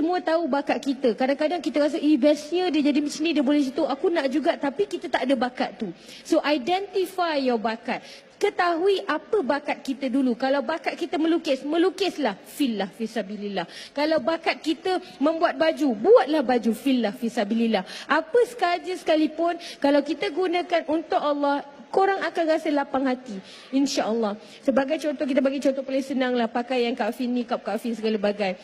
semua tahu bakat kita. Kadang-kadang kita rasa, eh bestnya dia jadi macam ni, dia boleh situ. Aku nak juga tapi kita tak ada bakat tu. So identify your bakat. Ketahui apa bakat kita dulu. Kalau bakat kita melukis, melukislah fillah fisabilillah. Kalau bakat kita membuat baju, buatlah baju fillah fisabilillah. Apa sekaja sekalipun, kalau kita gunakan untuk Allah, korang akan rasa lapang hati. InsyaAllah. Sebagai contoh, kita bagi contoh paling senang lah. Pakai yang Kak Fin ni, Kak Kak Fin segala bagai.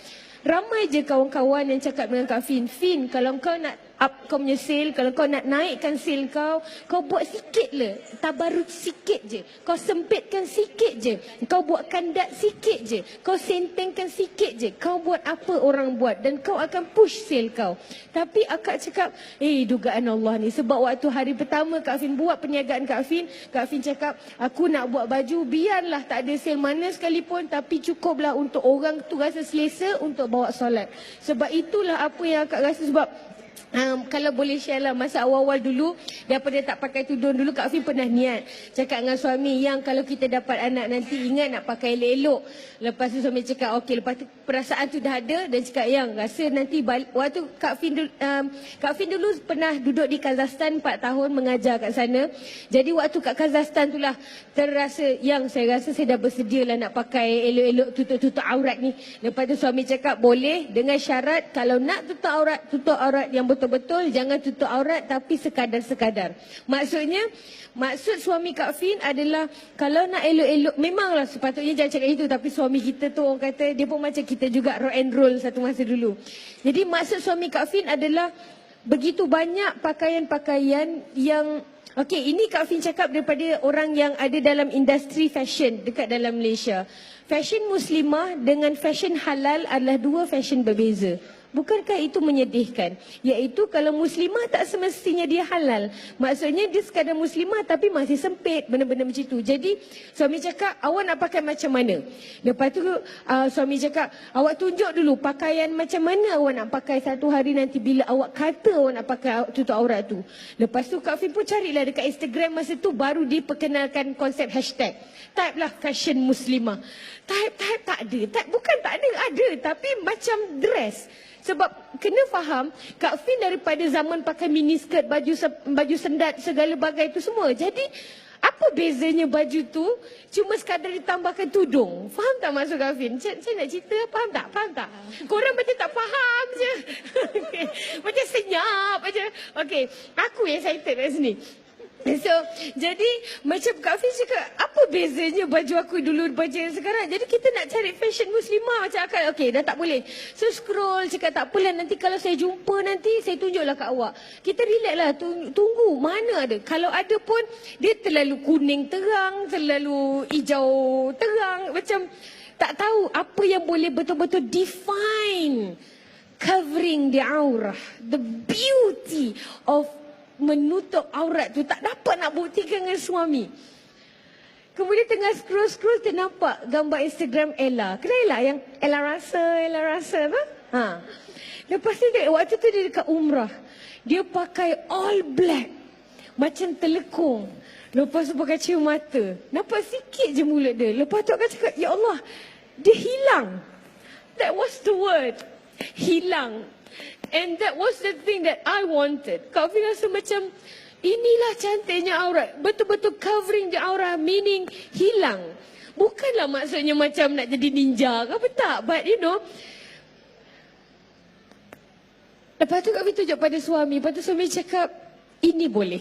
Ramai je kawan-kawan yang cakap dengan Kak Fin, Fin kalau kau nak up kau punya sale, kalau kau nak naikkan sale kau, kau buat sikit le. Tabarut sikit je. Kau sempitkan sikit je. Kau buat kandat sikit je. Kau sentengkan sikit je. Kau buat apa orang buat dan kau akan push sale kau. Tapi akak cakap, eh dugaan Allah ni. Sebab waktu hari pertama Kak Fin buat perniagaan Kak Fin, Kak Fin cakap, aku nak buat baju, biarlah tak ada sale mana sekalipun, tapi cukuplah untuk orang tu rasa selesa untuk bawa solat. Sebab itulah apa yang akak rasa sebab Um, kalau boleh share lah masa awal-awal dulu Daripada tak pakai tudung dulu Kak Fin pernah niat Cakap dengan suami yang kalau kita dapat anak nanti Ingat nak pakai elok-elok. Lepas tu suami cakap okey. Lepas tu perasaan tu dah ada Dan cakap yang rasa nanti balik. Waktu Kak Fin, dulu, um, Kak Fin dulu pernah duduk di Kazakhstan 4 tahun mengajar kat sana. Jadi waktu kat Kazakhstan tu lah Terasa yang saya rasa saya dah bersedia lah Nak pakai elok-elok tutup-tutup aurat ni. Lepas tu suami cakap boleh Dengan syarat kalau nak tutup aurat Tutup aurat yang betul-betul jangan tutup aurat tapi sekadar-sekadar. Maksudnya, maksud suami Kak Fin adalah kalau nak elok-elok, memanglah sepatutnya jangan cakap itu tapi suami kita tu orang kata dia pun macam kita juga rock and roll satu masa dulu. Jadi maksud suami Kak Fin adalah begitu banyak pakaian-pakaian yang Okey, ini Kak Fin cakap daripada orang yang ada dalam industri fashion dekat dalam Malaysia. Fashion muslimah dengan fashion halal adalah dua fashion berbeza. Bukankah itu menyedihkan? Iaitu kalau muslimah tak semestinya dia halal. Maksudnya dia sekadar muslimah tapi masih sempit benda-benda macam itu. Jadi suami cakap awak nak pakai macam mana? Lepas tu uh, suami cakap awak tunjuk dulu pakaian macam mana awak nak pakai satu hari nanti bila awak kata awak nak pakai tutup aurat tu. Lepas tu Kak Fim pun carilah dekat Instagram masa tu baru diperkenalkan konsep hashtag. Type lah fashion muslimah. Type, type tak ada. Type bukan tak ada. Ada tapi macam dress. Sebab kena faham Kak Fin daripada zaman pakai miniskirt, baju baju sendat segala bagai itu semua. Jadi apa bezanya baju tu cuma sekadar ditambahkan tudung. Faham tak maksud Kak Fin? Saya, saya nak cerita faham tak? Faham tak? Korang macam tak faham je. macam senyap aja. Okey, aku yang excited kat sini. So, jadi macam Kak Fiz cakap, apa bezanya baju aku dulu baju yang sekarang? Jadi kita nak cari fashion muslimah macam akak. Okey, dah tak boleh. So scroll, cakap tak apalah nanti kalau saya jumpa nanti, saya tunjuklah kat awak. Kita relax lah, tunggu. Mana ada? Kalau ada pun, dia terlalu kuning terang, terlalu hijau terang. Macam tak tahu apa yang boleh betul-betul define covering the aura. The beauty of menutup aurat tu tak dapat nak buktikan dengan suami. Kemudian tengah scroll-scroll ternampak gambar Instagram Ella. Kenal Ella yang Ella rasa, Ella rasa apa? Ha. Lepas tu dia, waktu tu dia dekat umrah. Dia pakai all black. Macam telekung. Lepas tu pakai cium mata. Nampak sikit je mulut dia. Lepas tu akan cakap, Ya Allah, dia hilang. That was the word. Hilang. And that was the thing that I wanted. Kau Fi rasa macam inilah cantiknya aurat. Betul-betul covering the aura meaning hilang. Bukanlah maksudnya macam nak jadi ninja ke apa tak. But you know. Lepas tu Kak Fi tunjuk pada suami. Lepas tu suami cakap ini boleh.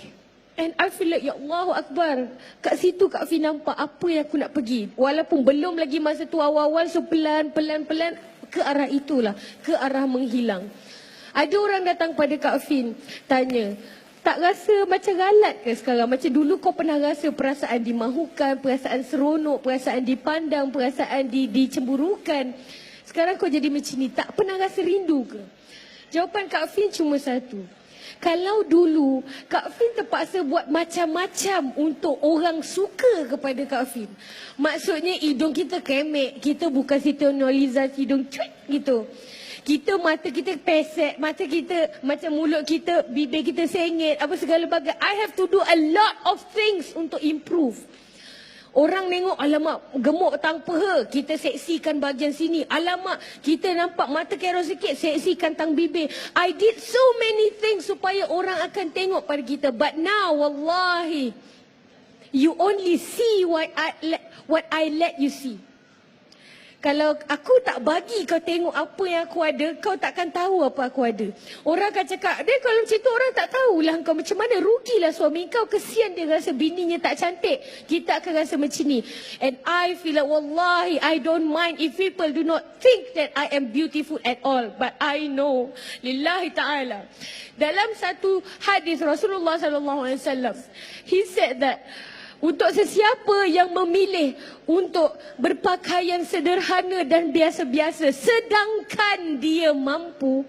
And I feel like, Ya Allah Akbar. Kat situ Kak Fi nampak apa yang aku nak pergi. Walaupun belum lagi masa tu awal-awal. So pelan, pelan, pelan. Ke arah itulah. Ke arah menghilang. Ada orang datang pada Kak Fin tanya, tak rasa macam galat ke sekarang? Macam dulu kau pernah rasa perasaan dimahukan, perasaan seronok, perasaan dipandang, perasaan di, dicemburukan. Sekarang kau jadi macam ni, tak pernah rasa rindu ke? Jawapan Kak Fin cuma satu. Kalau dulu Kak Fin terpaksa buat macam-macam untuk orang suka kepada Kak Fin. Maksudnya hidung kita kemek, kita bukan situ Noliza hidung cuit gitu. Kita mata kita pesek, mata kita macam mulut kita, bibir kita sengit, apa segala bagai. I have to do a lot of things untuk improve. Orang tengok, alamak, gemuk tang peha, kita seksikan bahagian sini. Alamak, kita nampak mata kerok sikit, seksikan tang bibir. I did so many things supaya orang akan tengok pada kita. But now, wallahi, you only see what I let, what I let you see. Kalau aku tak bagi kau tengok apa yang aku ada, kau takkan tahu apa aku ada. Orang akan cakap, dia kalau macam tu orang tak tahulah kau macam mana. Rugilah suami kau, kesian dia rasa bininya tak cantik. Kita akan rasa macam ni. And I feel like, wallahi, I don't mind if people do not think that I am beautiful at all. But I know, lillahi ta'ala. Dalam satu hadis Rasulullah wasallam, he said that untuk sesiapa yang memilih untuk berpakaian sederhana dan biasa-biasa sedangkan dia mampu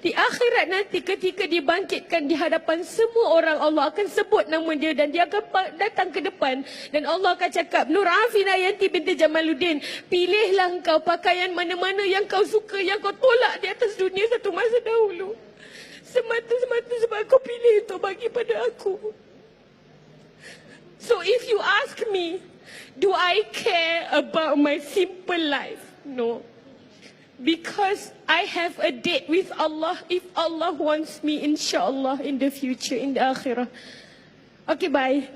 di akhirat nanti ketika dibangkitkan di hadapan semua orang Allah akan sebut nama dia dan dia akan datang ke depan. Dan Allah akan cakap Nur Afina Yanti binti Jamaluddin pilihlah engkau pakaian mana-mana yang kau suka yang kau tolak di atas dunia satu masa dahulu. Semata-semata sebab kau pilih untuk bagi pada aku you ask me, do I care about my simple life? No. Because I have a date with Allah if Allah wants me, inshallah, in the future, in the akhirah. Okay, bye.